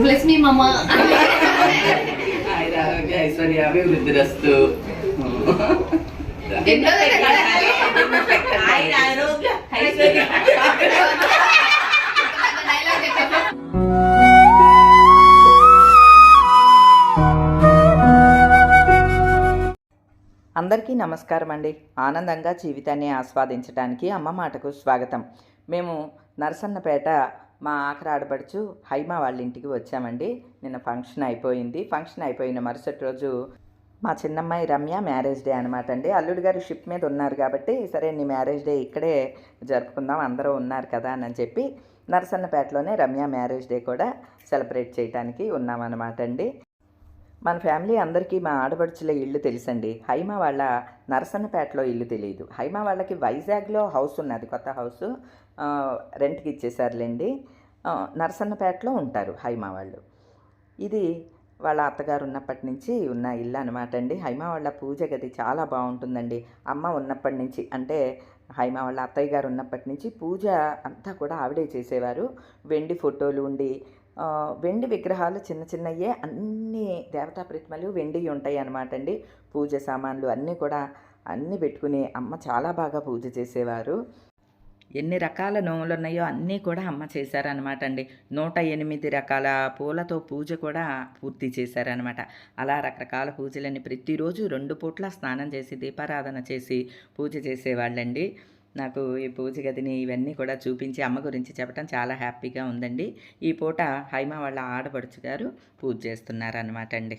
Bless me మమ్మ ఆయన ఆరోగ్య ఐశ్వర్య అభివృద్ధి రస్తు ఆయన ఆరోగ్య ఐశ్వర్య అందరికీ నమస్కారం అండి. ఆనందంగా జీవితాన్ని ఆస్వాదించడానికి అమ్మ మాటకు స్వాగతం. మేము నరసన్నపేట మా ఆఖరి ఆడపడుచు హైమా వాళ్ళ ఇంటికి వచ్చామండి. నిన్న ఫంక్షన్ అయిపోయింది. ఫంక్షన్ అయిపోయిన మరుసటి రోజు మా చిన్నమ్మాయి రమ్య మ్యారేజ్ డే అనమాట అండి. అల్లుడు గారు షిప్ మీద ఉన్నారు కాబట్టి సరే నీ మ్యారేజ్ డే ఇక్కడే జరుపుకుందాం అందరూ ఉన్నారు కదా అని చెప్పి నరసన్నపేటలోనే రమ్య మ్యారేజ్ డే కూడా సెలబ్రేట్ చేయడానికి ఉన్నామన్నమాట అండి. మన ఫ్యామిలీ అందరికీ మా ఆడపడుచుల ఇల్లు తెలుసండి. హైమా వాళ్ళ నరసన్నపేటలో ఇల్లు తెలియదు హైమా వాళ్ళకి వైజాగ్లో హౌస్ ఉన్నది. కొత్త హౌస్ రెంట్కి ఇచ్చేసారులేండి. నరసన్నపేటలో ఉంటారు హైమా వాళ్ళు. ఇది వాళ్ళ అత్తగారు ఉన్నప్పటి నుంచి ఉన్న ఇల్లు అనమాట అండి. హైమా వాళ్ళ పూజ గది చాలా బాగుంటుందండి. అమ్మ ఉన్నప్పటి నుంచి అంటే హైమా వాళ్ళ అత్తయ్య గారు ఉన్నప్పటి నుంచి పూజ అంతా కూడా ఆవిడే చేసేవారు. వెండి ఫోటోలు ఉండి వెండి విగ్రహాలు చిన్న చిన్నయే అన్ని దేవతా ప్రతిమలు వెండి ఉంటాయి అన్నమాట అండి పూజ సామాన్లు అన్నీ కూడా అన్నీ పెట్టుకుని అమ్మ చాలా బాగా పూజ చేసేవారు. ఎన్ని రకాల నోములు ఉన్నాయో అన్నీ కూడా అమ్మ చేశారనమాట అండి నూట ఎనిమిది రకాల పూలతో పూజ కూడా పూర్తి చేశారనమాట అలా రకరకాల పూజలన్నీ ప్రతిరోజు రెండు పూట్ల స్నానం చేసి దీపారాధన చేసి పూజ చేసేవాళ్ళండి. నాకు ఈ పూజ గదిని ఇవన్నీ కూడా చూపించి అమ్మ గురించి చెప్పడం చాలా హ్యాపీగా ఉందండి. ఈ పూట హైమ వాళ్ళ ఆడపడుచు గారు పూజ చేస్తున్నారు అనమాట అండి.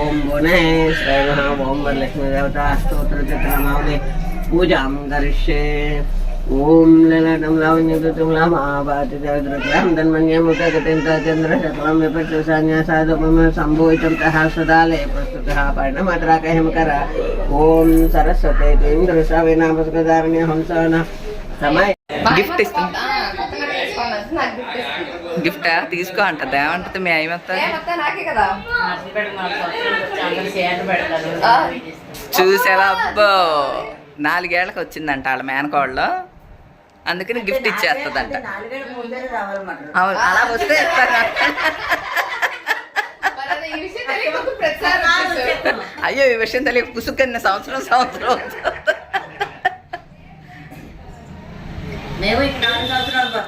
ఓం భువనేశ్వర ఓం వరలక్ష్మీ దేవత స్తోత్ర చిత్రమావళి పూజాం ఓం లలటం లావణ్యకృతం లామాభాతి దేవదృత్యాం ధన్మన్యముఖగతింత చంద్రశకలం విపక్షసాన్య సాధుపమ సంభూతం తః సదాలే. ప్రస్తుతः పర్ణమట్రాకహిమకర ఓం సరస్వతే ఇంద్ర సవినామస్కదారణ్య హంసన. సమయ గిఫ్ట్ గిఫ్ట్ తీసుకో అంటది ఏమంటది మీ కదా? చూసావా? అబ్బో! నాలుగేళ్ళకు వచ్చిందంట వాళ్ళ మేనకోళ్ళు అందుకని గిఫ్ట్ ఇచ్చేస్తుందంట. అవును. అలా వస్తే ఇస్తాను ఈ విషయం తెలియక ప్రతిసారి అయ్యో ఈ విషయం తెలియక పుసుకన్న సంవత్సరం సంవత్సరం.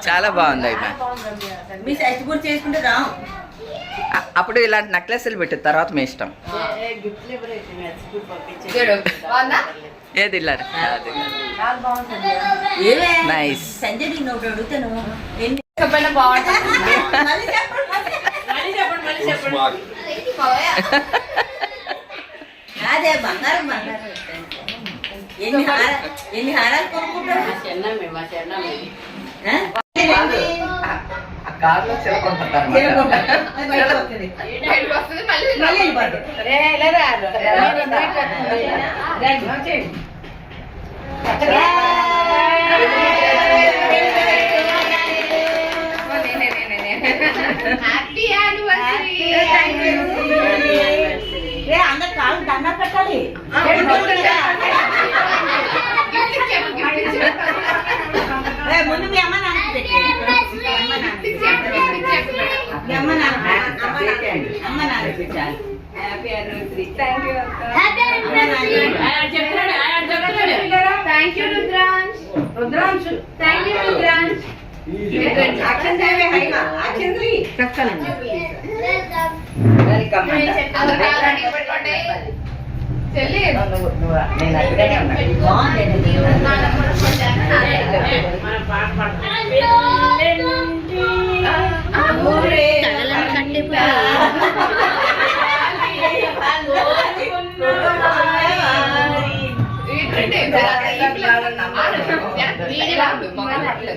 చాలా బాగుంది అయినా మీ సైజ్ కూడా చేసుకుంటే రాం అ- అప్పుడు ఇలాంటి నెక్లెస్లు పెట్టిన తర్వాత మీ ఇష్టం. ఏది చెప్పండి బాగుంటుంది. అదే బంగారం బంగారం ఎన్ని హార ఎన్ని హారాలు కొనుక్కుంటారు కారులో అన్నమాట. పెట్టాలి happy anniversary thank you thank you Rudransh Rudransh thank you Rudransh అక్షంత అక్షంత్రి చెప్తానండి. వెల్కమ్ అంట. అందరూ కావాలని పెట్టుకోండి చెల్లి. నువ్వు-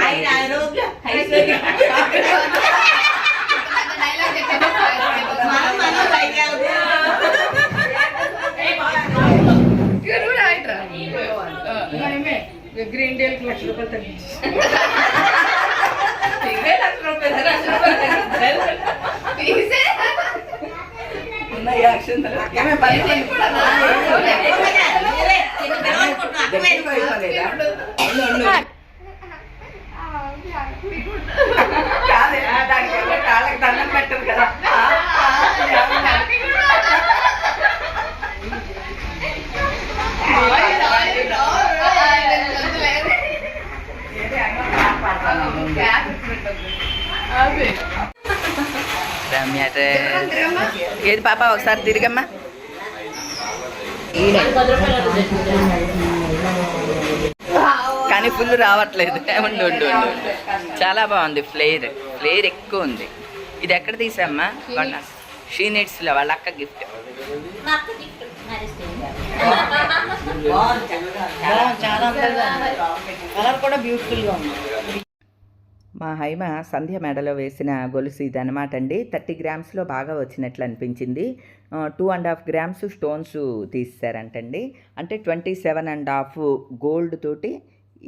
ఆయన ఆరోగ్య ఐశ్వర్య గ్రీన్ డేలకు లక్ష రూపాయలు తగ్గించే లక్ష రూపాయలు లక్ష రూపాయలు కాళ్ళకి దండం కదా ఏది రమ్య ఏది పాప ఒకసారి తిరిగమ్మా. ఫుల్ రావట్లేదు. ఉండు ఉండు ఉండు. చాలా బాగుంది ఫ్లేర్. ఫ్లేర్ ఎక్కువ ఉంది. ఇది ఎక్కడ తీసామ్మా? వాళ్ళ షీ నీడ్స్లో వాళ్ళ అక్క గిఫ్ట్. చాలా కలర్ కూడా బ్యూటిఫుల్గా ఉంది మా హైమ సంధ్య మెడలో వేసిన గొలుసు ఇది అనమాట అండి. థర్టీ గ్రామ్స్లో బాగా వచ్చినట్లు అనిపించింది. Two and half grams stones తీసారంటండి. అంటే twenty seven and half gold తోటి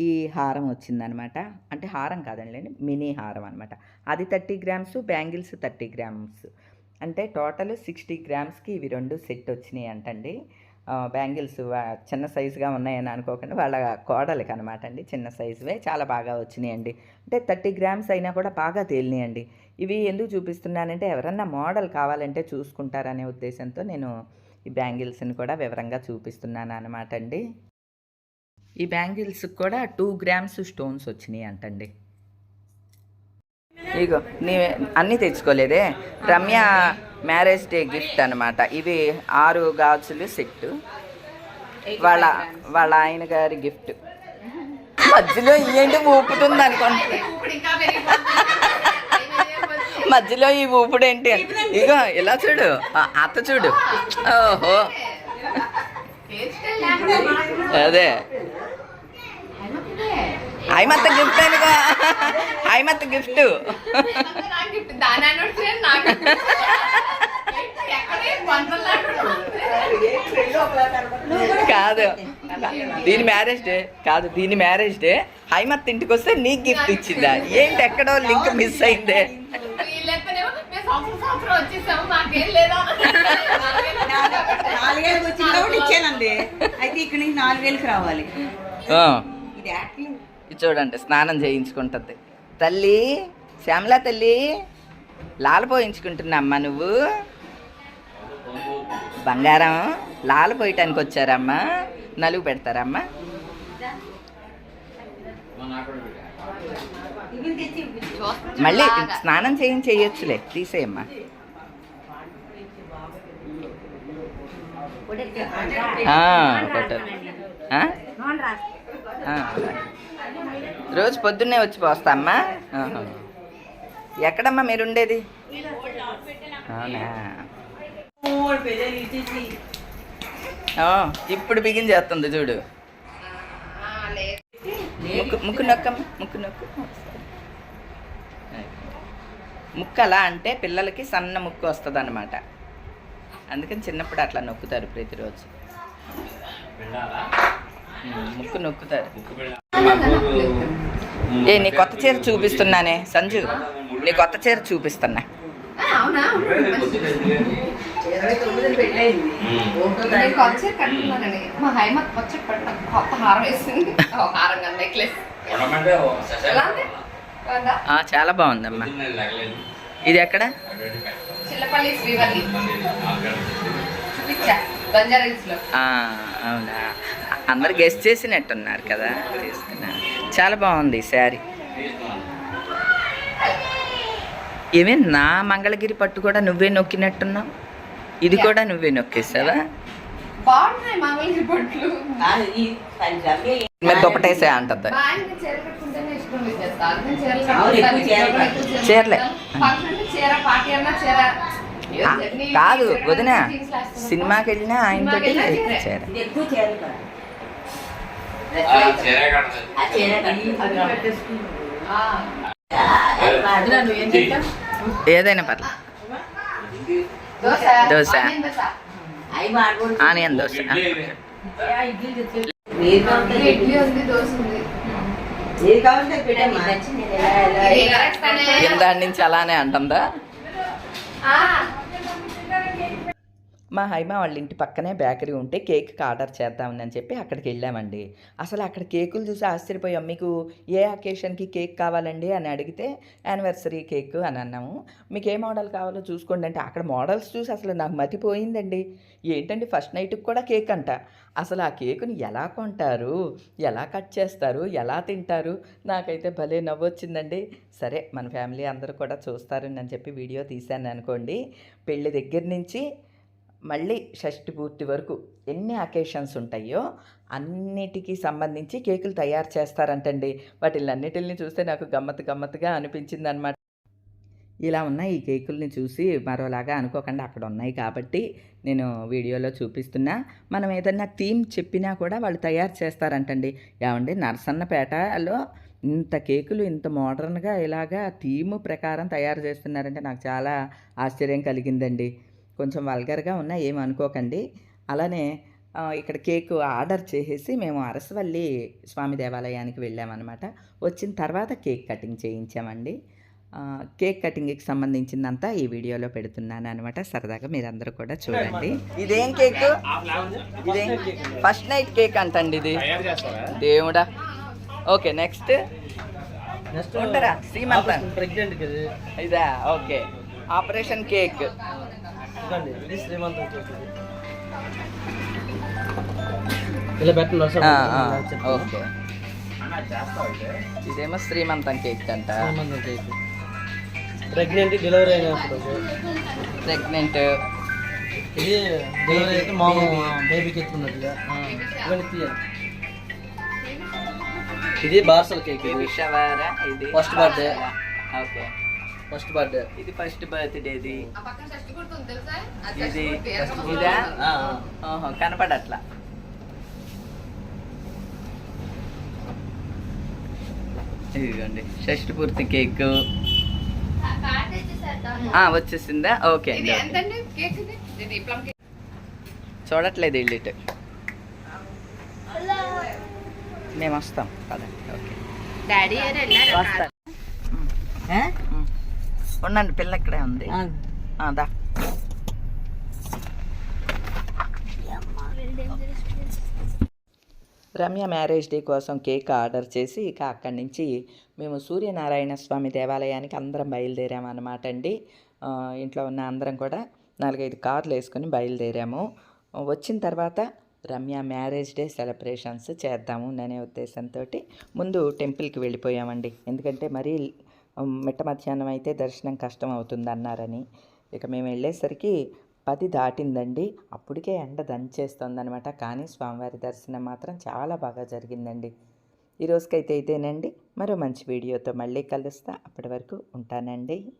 ఈ హారం వచ్చిందనమాట. అంటే హారం కాదండి మినీ హారం అనమాట. అది thirty grams bangles thirty grams. అంటే టోటల్ సిక్స్టీ గ్రామ్స్కి ఇవి రెండు సెట్ వచ్చినాయి అంటండి బ్యాంగిల్స్ చిన్న సైజుగా ఉన్నాయని అనుకోకుండా వాళ్ళ కోడలికి అనమాట అండి చిన్న సైజువే చాలా బాగా వచ్చినాయండి. అంటే థర్టీ గ్రామ్స్ అయినా కూడా బాగా తేలినాయండి. ఇవి ఎందుకు చూపిస్తున్నానంటే ఎవరన్నా మోడల్ కావాలంటే చూసుకుంటారనే ఉద్దేశంతో నేను ఈ బ్యాంగిల్స్ని కూడా వివరంగా చూపిస్తున్నాను అనమాట అండి. ఈ బ్యాంగిల్స్కి కూడా టూ గ్రామ్స్ స్టోన్స్ వచ్చినాయి అంటండి. ఇగో నీ అన్నీ తెచ్చుకోలేదే? రమ్య మ్యారేజ్ డే గిఫ్ట్ అనమాట ఇవి ఆరు గాజులు సెట్ వాళ్ళ వాళ్ళ ఆయన గారి గిఫ్ట్. మధ్యలో ఏంటి ఊపుతుంది అనుకోండి. మధ్యలో ఈ ఊపుడు ఏంటి? ఇగో ఇలా చూడు. అత్త చూడు. ఓహో. అదే? హైమత్త గిఫ్ట్ అనుకో. హైమత్త గిఫ్ట్. కాదు. దీని మ్యారేజ్ డే. కాదు దీని మ్యారేజ్ డే. హైమత్ ఇంటికి వస్తే నీకు గిఫ్ట్ ఇచ్చిందా? ఏంటి ఎక్కడో లింక్ మిస్ అయిందే? నాలుగేళ్ళకి వచ్చింది కాబట్టి ఇచ్చానండి. అయితే ఇక్కడ నుంచి నాలుగేళ్ళకి రావాలి. ఇది చూడండి స్నానం చేయించుకుంటుంది. తల్లి శ్యామలా తల్లి లాల పోయించుకుంటున్నా అమ్మా నువ్వు. బంగారం లాల పోయటానికి వచ్చారమ్మా. నలుగు పెడతారమ్మా. మళ్ళీ స్నానం చేయించి చేయొచ్చులే తీసేయమ్మా. రోజు పొద్దున్నే వచ్చి పోస్తా అమ్మా? ఎక్కడమ్మా మీరు ఉండేది? అవునా? ఇప్పుడు బిగిన్ చేస్తుంది చూడు. ముక్కు ముక్కు నొక్కమ్మ ముక్కు నొక్కు. ముక్కు అలా అంటే పిల్లలకి సన్న ముక్కు వస్తుంది అనమాట అందుకని చిన్నప్పుడు అట్లా నొక్కుతారు ప్రతిరోజు. ముక్కు నొక్కుతారు. ఏ నీ కొత్త చీర చూపిస్తున్నానే సంజు. నీ కొత్త చీర చూపిస్తున్నా. చాలా బాగుందమ్మా. ఇది ఎక్కడ? అవునా. అందరు గెస్ట్ చేసినట్టున్నారు కదా తీసుకున్నా. చాలా బాగుంది శారీ. ఏమే నా మంగళగిరి పట్టు కూడా నువ్వే నొక్కినట్టున్నావు? ఇది కూడా నువ్వే నొక్కేసావా? దుప్పటేసే అంటది చీరలు కాదు వదిన. సినిమాకి వెళ్ళినా వెళ్ళినా చేర ఇది ఎక్కువ చేయాలి కదా ఆ చీర కట్టి ఆ, ఏదైనా పర్లేదు దోశ. దోశ. ఆనియన్ దోశ? కింద నుంచి అలానే అంటుందా? ఆ, మా హైమ వాళ్ళ ఇంటి పక్కనే బేకరీ ఉంటే కేక్ ఆర్డర్ చేద్దామని అని చెప్పి అక్కడికి వెళ్ళామండి. అసలు అక్కడ కేకులు చూసి ఆశ్చర్యపోయాం. మీకు ఏ అకేషన్కి కేక్ కావాలండి అని అడిగితే యానివర్సరీ కేక్ అని అన్నాము. మీకు ఏ మోడల్ కావాలో చూసుకోండి అంటే అక్కడ మోడల్స్ చూసి అసలు నాకు మతిపోయిందండి. ఏంటండి ఫస్ట్ నైట్కి కూడా కేక్ అంట. అసలు ఆ కేకుని ఎలా కొంటారు? ఎలా కట్ చేస్తారు? ఎలా తింటారు? నాకైతే భలే నవ్వొచ్చిందండి. సరే మన ఫ్యామిలీ అందరూ కూడా చూస్తారని అని చెప్పి వీడియో తీశాను అనుకోండి. పెళ్ళి దగ్గర నుంచి మళ్ళీ షష్టి పూర్తి వరకు ఎన్ని అకేషన్స్ ఉంటాయో అన్నిటికీ సంబంధించి కేకులు తయారు చేస్తారంటండి. వాటిలన్నిటిని చూస్తే నాకు గమ్మత్ గమ్మత్తుగా అనిపించింది అనమాట ఇలా ఉన్న ఈ కేకుల్ని చూసి మరోలాగా అనుకోకుండా అక్కడ ఉన్నాయి కాబట్టి నేను వీడియోలో చూపిస్తున్నా. మనం ఏదన్నా థీమ్ చెప్పినా కూడా వాళ్ళు తయారు చేస్తారంటండి. ఏమండి నరసన్నపేటలో ఇంత కేకులు ఇంత మోడర్న్గా ఇలాగా థీమ్ ప్రకారం తయారు చేస్తున్నారంటే నాకు చాలా ఆశ్చర్యం కలిగిందండి. కొంచెం వల్గర్గా ఉన్నా ఏమి అనుకోకండి అలానే ఇక్కడ కేక్ ఆర్డర్ చేసేసి మేము అరసవల్లి స్వామి దేవాలయానికి వెళ్ళామన్నమాట. వచ్చిన తర్వాత కేక్ కటింగ్ చేయించామండి. కేక్ కటింగ్కి సంబంధించిందంతా ఈ వీడియోలో పెడుతున్నాను అనమాట సరదాగా మీరందరూ కూడా చూడండి. ఇదేం కేక్? ఇదేం ఫస్ట్ నైట్ కేక్ అంటండి ఇది. దేవుడా. Okay next. నెక్స్ట్ ఉండరా శ్రీమంతం. ఇదా? ఓకే. Operation cake. ఇది శ్రీమంతం కేక్ ఇది. ఇలా పెట్టండి చెప్తాను. ఓకే. ఇదేమో శ్రీమంతం కేక్ అంట. శ్రీమంతం కేక్. ప్రెగ్నెంట్ డెలివరీ అయినప్పుడు ప్రెగ్నెంట్ ఇది డెలివరీ అయితే మామూలు బేబీకి ఎత్తుకున్నట్టుగా. ఇవన్నీ తీయాలి ఇది బార్సల్ కేక్ ఇది. First birthday. Okay first birthday. ఇది ఫస్ట్? అది ఇది. ఇదా ఆ, ఓహో కనపడట్లా. ఇదిగోండి షష్టి పూర్తి కేక్. వచ్చేసిందా? ఓకే ఇది అండి ఇది? ఇది చూడట్లేదు వీళ్ళు ఇటు. మేము వస్తాం పదండి ఓకే. డాడీ ఉమ్. ఉండండి పిల్ల ఇక్కడే ఉంది. ఆ, దా. రమ్య మ్యారేజ్ డే కోసం కేక్ ఆర్డర్ చేసి ఇక అక్కడి నుంచి మేము సూర్యనారాయణ స్వామి దేవాలయానికి అందరం బయలుదేరామన్నమాట అండి. ఆ, ఇంట్లో ఉన్న అందరం కూడా నాలుగైదు కార్లు వేసుకొని బయలుదేరాము. వచ్చిన తర్వాత రమ్య మ్యారేజ్ డే సెలబ్రేషన్స్ చేద్దాము అనే ఉద్దేశంతో ముందు టెంపుల్కి వెళ్ళిపోయామండి. ఎందుకంటే మరీ మిట్ట మధ్యాహ్నం అయితే దర్శనం కష్టం అవుతుంది అన్నారని ఇక మేము వెళ్ళేసరికి పది దాటిందండి. అప్పటికే ఎండ దంచేస్తుంది అనమాట కానీ స్వామివారి దర్శనం మాత్రం చాలా బాగా జరిగిందండి. ఈ రోజుకైతే ఇదేనండి. మరో మంచి వీడియోతో మళ్ళీ కలుస్తా. అప్పటి వరకు ఉంటానండి.